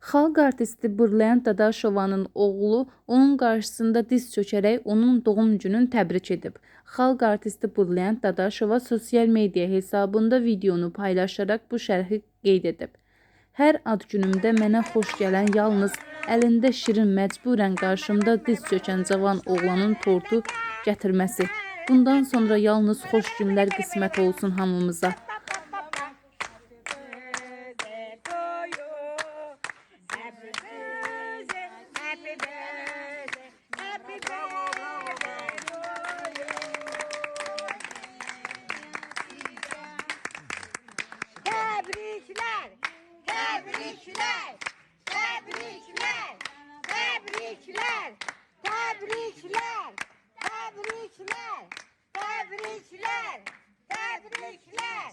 Xalq artisti Bırlayan Dadaşovanın oğlu onun qarşısında diz çökərək onun doğum gününü təbrik edib. Xalq artisti Bırlayan Dadaşova sosial media hesabında videonu paylaşaraq bu şərhi qeyd edib. Hər ad günümdə mənə xoş gələn yalnız əlində şirin məcburən qarşımda diz çökən cavan oğlanın tortu gətirməsi. Bundan sonra yalnız xoş günlər qismət olsun hamımıza. Tebrikler, tebrikler, tebrikler, tebrikler, tebrikler, tebrikler, tebrikler, tebrikler, tebrik.